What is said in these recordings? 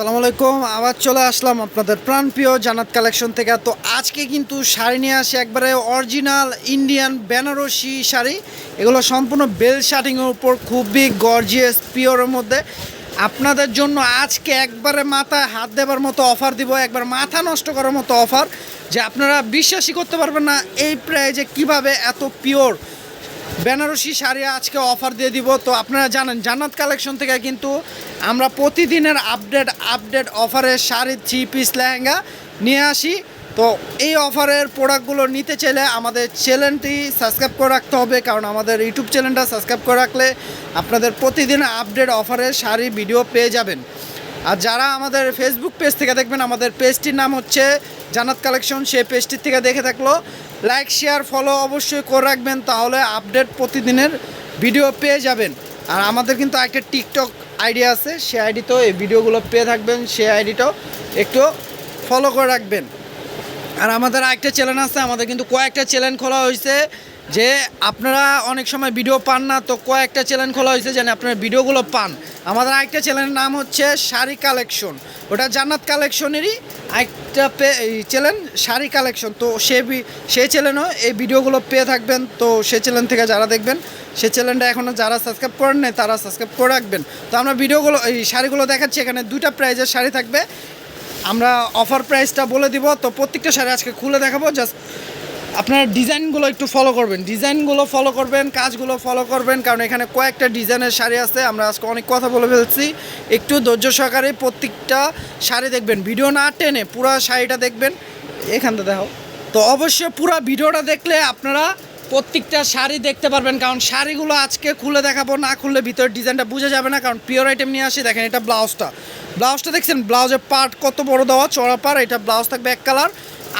সালামু আলাইকুম, আবার চলে আসলাম আপনাদের প্রাণপ্রিয় জান্নাত কালেকশন থেকে। তো আজকে কিন্তু শাড়ি নিয়ে আসি একবারে অরিজিনাল ইন্ডিয়ান বেনারসি শাড়ি। এগুলো সম্পূর্ণ বেল শার্টিংয়ের উপর, খুবই গর্জিয়াস পিওরের মধ্যে। আপনাদের জন্য আজকে একবারে মাথায় হাত দেবার মতো অফার দিব, একবার মাথা নষ্ট করার মতো অফার যে আপনারা বিশ্বাসই করতে পারবেন না এই প্রাইজে কীভাবে এত পিওর বেনারসি শাড়ি আজকে অফার দিয়ে দিব। তো আপনারা জানেন, জান্নাত কালেকশন থেকে কিন্তু আমরা প্রতিদিনের আপডেট আপডেট অফারের শাড়ি থ্রি পিস লেহেঙ্গা নিয়ে আসি। তো এই অফারের প্রোডাক্টগুলো নিতে চাইলে আমাদের চ্যানেলটি সাবস্ক্রাইব করে রাখতে হবে, কারণ আমাদের ইউটিউব চ্যানেলটা সাবস্ক্রাইব করে রাখলে আপনাদের প্রতিদিন আপডেট অফারের শাড়ি ভিডিও পেয়ে যাবেন। আর যারা আমাদের ফেসবুক পেজ থেকে দেখবেন, আমাদের পেজটির নাম হচ্ছে জানাত কালেকশন, সেই পেজটির থেকে দেখে থাকল। লাইক শেয়ার ফলো অবশ্যই করে রাখবেন, তাহলে আপডেট প্রতিদিনের ভিডিও পেয়ে যাবেন। আর আমাদের কিন্তু একটা টিকটক আইডি আছে সেই আইডিতেও এই ভিডিওগুলো পেয়ে থাকবেন, সে আইডিটাও একটু ফলো করে রাখবেন। আর আমাদের আরেকটা চ্যানেল আছে, আমাদের কিন্তু কয়েকটা চ্যানেল খোলা হয়েছে যে আপনারা অনেক সময় ভিডিও পান না, তো কয়েকটা চ্যানেল খোলা হয়েছে যেন আপনারা ভিডিওগুলো পান। আমাদের আরেকটা চ্যানেলের নাম হচ্ছে শাড়ি কালেকশন ওটা জান্নাত কালেকশনেরই একটা পে চ্যানেল শাড়ি কালেকশন তো সে সেই চ্যানেলও এই ভিডিওগুলো পেয়ে থাকবেন, তো সে চ্যানেল থেকে যারা দেখবেন সেই চ্যানেলটা এখনও যারা সাবস্ক্রাইব করেন নাই, তারা সাবস্ক্রাইব করে রাখবেন। তো আমরা ভিডিওগুলো, এই শাড়িগুলো দেখাচ্ছি, এখানে দুইটা প্রাইজের শাড়ি থাকবে। আমরা অফার প্রাইসটা বলে দিব। তো প্রত্যেকটা শাড়ি আজকে খুলে দেখাবো। জাস্ট আপনারা ডিজাইনগুলো একটু ফলো করবেন। ডিজাইনগুলো ফলো করবেন, কাজগুলো ফলো করবেন। কারণ এখানে কয়েকটা ডিজাইনের শাড়ি আছে। আমরা আজকে অনেক কথা বলে ফেলছি। একটু ধৈর্য সহকারে প্রত্যেকটা শাড়ি দেখবেন। ভিডিও না টেনে পুরো শাড়িটা দেখবেন। এখানটা দেখো তো অবশ্যই পুরো ভিডিওটা দেখলে আপনারা প্রত্যেকটা শাড়ি দেখতে পারবেন, কারণ শাড়িগুলো আজকে খুলে দেখাবো, না খুললে ভিতরের ডিজাইনটা বোঝা যাবে না, কারণ পিওর আইটেম নিয়ে আসি, দেখেন এটা ব্লাউজটা। ব্লাউজটা দেখছেন, ব্লাউজের পার্ট কত বড় দেওয়া, চড়া পার এটা ব্লাউজ থাকবে এক কালার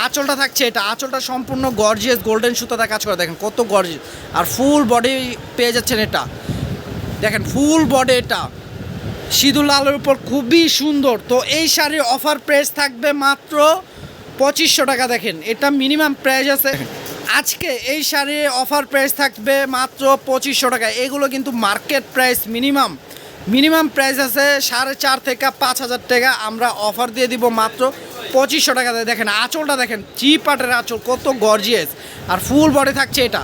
আঁচলটা থাকছে এটা, আঁচলটা সম্পূর্ণ গর্জিয়াস গোল্ডেন সুতাতে কাজ করে, দেখেন কত গর্জিয়াস আর ফুল বডি পেয়ে যাচ্ছেন এটা। দেখেন ফুল বডি এটা। সিঁদুর লালের উপর খুবই সুন্দর। তো এই শাড়ির অফার প্রাইস থাকবে মাত্র পঁচিশশো টাকা, দেখেন। এটা মিনিমাম প্রাইস আছে। আজকে এই শাড়ির অফার প্রাইস থাকবে মাত্র পঁচিশশো টাকা এগুলো কিন্তু market price minimum minimum price আছে সাড়ে চার থেকে পাঁচ হাজার টাকা। আমরা অফার দিয়ে দিব মাত্র পঁচিশশো টাকাতে। দেখেন, আঁচলটা দেখেন চিপ পাটের আঁচল, কত গর্জিয়াস আর ফুল বডি থাকছে এটা।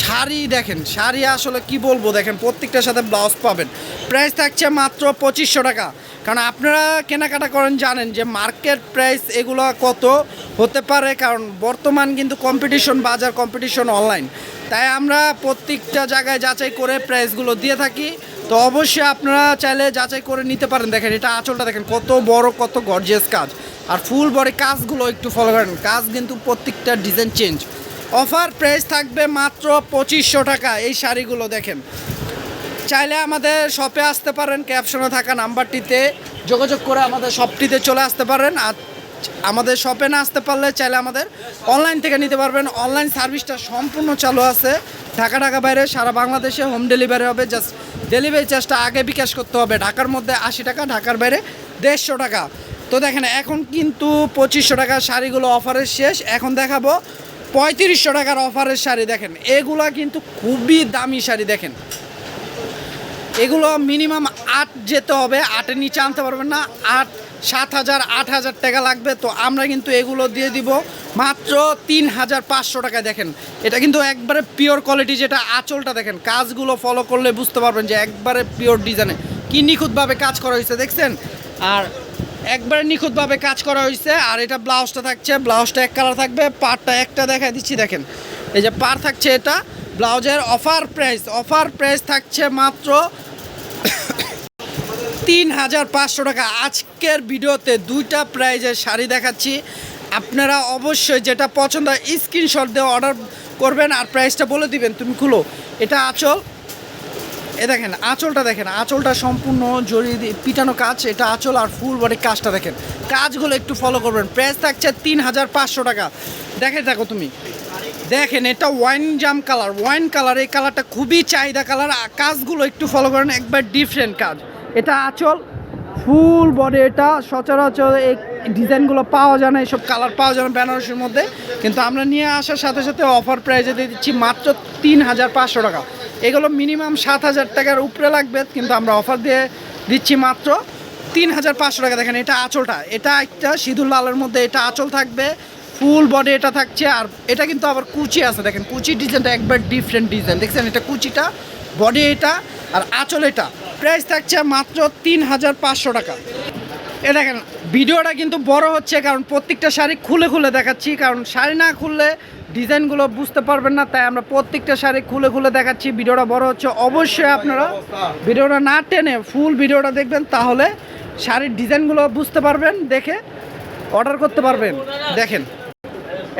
শাড়ি দেখেন, শাড়ি আসলে কি বলব? দেখেন, প্রত্যেকটার সাথে ব্লাউজ পাবেন। প্রাইস থাকছে মাত্র পঁচিশশো টাকা। কারণ আপনারা কেনাকাটা করেন, জানেন যে মার্কেট প্রাইস এগুলো কত হতে পারে, কারণ বর্তমান কিন্তু কম্পিটিশন বাজার কম্পিটিশন অনলাইন তাই আমরা প্রত্যেকটা জায়গায় যাচাই করে প্রাইসগুলো দিয়ে থাকি। তো অবশ্যই আপনারা চাইলে যাচাই করে নিতে পারেন। দেখেন, এটা আঁচলটা দেখেন, কত বড়, কত গর্জিয়াস কাজ। আর ফুল বডি কাজগুলো একটু ফলো করেন। কাজ কিন্তু প্রত্যেকটা ডিজাইন চেঞ্জ অফার প্রাইস থাকবে মাত্র পঁচিশশো টাকা। এই শাড়িগুলো দেখেন চাইলে আমাদের শপে আসতে পারেন ক্যাপশনে থাকা নাম্বারটিতে যোগাযোগ করে আমাদের শপটিতে চলে আসতে পারেন। আর আমাদের শপে না আসতে পারলে চাইলে আমাদের অনলাইন থেকে নিতে পারবেন। অনলাইন সার্ভিসটা সম্পূর্ণ চালু আছে। ঢাকা ঢাকা বাইরে সারা বাংলাদেশে হোম ডেলিভারি হবে। জাস্ট ডেলিভারি চার্জটা আগে বিকাশ করতে হবে। ঢাকার মধ্যে আশি টাকা, ঢাকার বাইরে দেড়শো টাকা। তো দেখেন, এখন কিন্তু পঁচিশশো টাকার শাড়িগুলো অফারের শেষ। এখন দেখাবো পঁয়ত্রিশশো টাকার অফারের শাড়ি। দেখেন, এগুলা কিন্তু খুবই দামি শাড়ি। দেখেন এগুলো মিনিমাম আট যেতে হবে, আটের নিচে আনতে পারবেন না। আট, সাত হাজার, আট হাজার টাকা লাগবে। তো আমরা কিন্তু এগুলো দিয়ে দিব মাত্র তিন হাজার পাঁচশো টাকা দেখেন, এটা কিন্তু একবারে পিওর কোয়ালিটি যেটা আঁচলটা দেখেন, কাজগুলো ফলো করলে বুঝতে পারবেন যে একবারে পিওর ডিজাইনে কি নিখুঁতভাবে কাজ করা হয়েছে দেখছেন? আর একবারে নিখুঁতভাবে কাজ করা হয়েছে, আর এটা ব্লাউজটা থাকছে ব্লাউজটা এক কালার থাকবে, পাড়টা একটা দেখা দিচ্ছি, দেখেন। এই যে পার থাকছে এটা ব্লাউজের অফার প্রাইস অফার প্রাইস থাকছে মাত্র তিন হাজার পাঁচশো টাকা। আজকের ভিডিওতে দুইটা প্রাইজের শাড়ি দেখাচ্ছি। আপনারা অবশ্যই যেটা পছন্দ স্ক্রিনশট দিয়ে অর্ডার করবেন আর প্রাইসটা বলে দিবেন, তুমি খুলো। এটা আঁচল। এ দেখেন, আঁচলটা দেখেন, আঁচলটা সম্পূর্ণ দিয়ে পিটানো কাজ, এটা আঁচল আর ফুল বডি কাজটা দেখেন। কাজগুলো একটু ফলো করবেন। প্রাইস থাকছে তিন হাজার পাঁচশো টাকা। দেখে থাকো তুমি। দেখেন, এটা wine jam colour wine colour এই কালারটা খুবই চাহিদা কালার কাজগুলো একটু ফলো করেন, একবার ডিফারেন্ট কাজ। এটা আঁচল ফুল বডি এটা সচরাচর এই ডিজাইনগুলো পাওয়া যায় না এইসব কালার পাওয়া যায় না বেনারসির মধ্যে। কিন্তু আমরা নিয়ে আসার সাথে সাথে অফার প্রাইজে দিয়ে দিচ্ছি মাত্র তিন হাজার পাঁচশো টাকা। এগুলো মিনিমাম সাত হাজার টাকার উপরে লাগবে, কিন্তু আমরা অফার দিয়ে দিচ্ছি মাত্র তিন হাজার পাঁচশো টাকা। দেখেন, এটা আঁচলটা। এটা একটা সিঁদুর লালের মধ্যে এটা আঁচল থাকবে। ফুল বডি এটা থাকছে, আর এটা কিন্তু আবার কুচি আছে দেখেন, কুচি ডিজাইনটা একবার ডিফারেন্ট ডিজাইন দেখছেন, এটা কুচিটা, বডি এটা, আর আঁচল এটা। প্রাইস থাকছে মাত্র তিন হাজার পাঁচশো টাকা। এ দেখেন, ভিডিওটা কিন্তু বড় হচ্ছে, কারণ প্রত্যেকটা শাড়ি খুলে খুলে দেখাচ্ছি, কারণ শাড়ি না খুললে ডিজাইনগুলো বুঝতে পারবেন না, তাই আমরা প্রত্যেকটা শাড়ি খুলে খুলে দেখাচ্ছি, ভিডিওটা বড় হচ্ছে। অবশ্যই আপনারা ভিডিওটা না টেনে ফুল ভিডিওটা দেখবেন, তাহলে শাড়ির ডিজাইনগুলো বুঝতে পারবেন, দেখে অর্ডার করতে পারবেন। দেখেন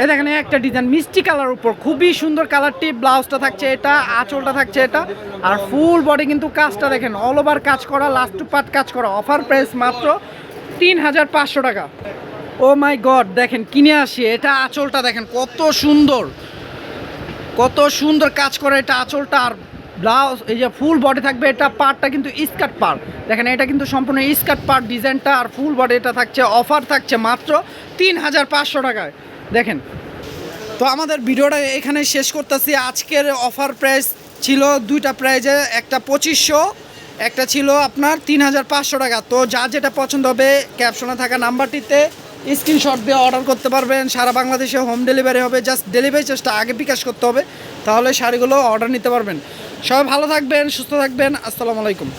এ দেখেন, একটা ডিজাইন মিষ্টি কালার উপর, খুবই সুন্দর কালারটি ব্লাউজটা থাকছে এটা, আঁচলটা থাকছে এটা, আর ফুল বডি কিন্তু কাজটা দেখেন অল ওভার কাজ করা লাস্ট টু পার্ট কাজ করা অফার প্রাইস মাত্র তিন হাজার পাঁচশো টাকা। ও মাই গড দেখেন, কিনে আসি, এটা আঁচলটা দেখেন, কত সুন্দর কত সুন্দর কাজ করে এটা আঁচলটা, আর ব্লাউজ এই যে ফুল বডি থাকবে, এটা পার্টটা কিন্তু স্কার্ট পার্ট দেখেন, এটা কিন্তু সম্পূর্ণ স্কার্ট পার্ট ডিজাইনটা আর ফুল বডি এটা থাকছে অফার থাকছে মাত্র তিন হাজার পাঁচশো টাকায়। দেখেন, তো আমাদের ভিডিওটা এখানে শেষ করতেছি। আজকের অফার প্রাইস ছিল দুইটা প্রাইজে একটা পঁচিশশো, একটা ছিল আপনার তিন হাজার পাঁচশো টাকা। তো যা যেটা পছন্দ হবে ক্যাপশনে থাকা নাম্বারটিতে স্ক্রিনশট দিয়ে অর্ডার করতে পারবেন। সারা বাংলাদেশে হোম ডেলিভারি হবে জাস্ট ডেলিভারি চার্জটা আগে বিকাশ করতে হবে, তাহলে শাড়িগুলো অর্ডার নিতে পারবেন। সবাই ভালো থাকবেন, সুস্থ থাকবেন, আসসালামু আলাইকুম।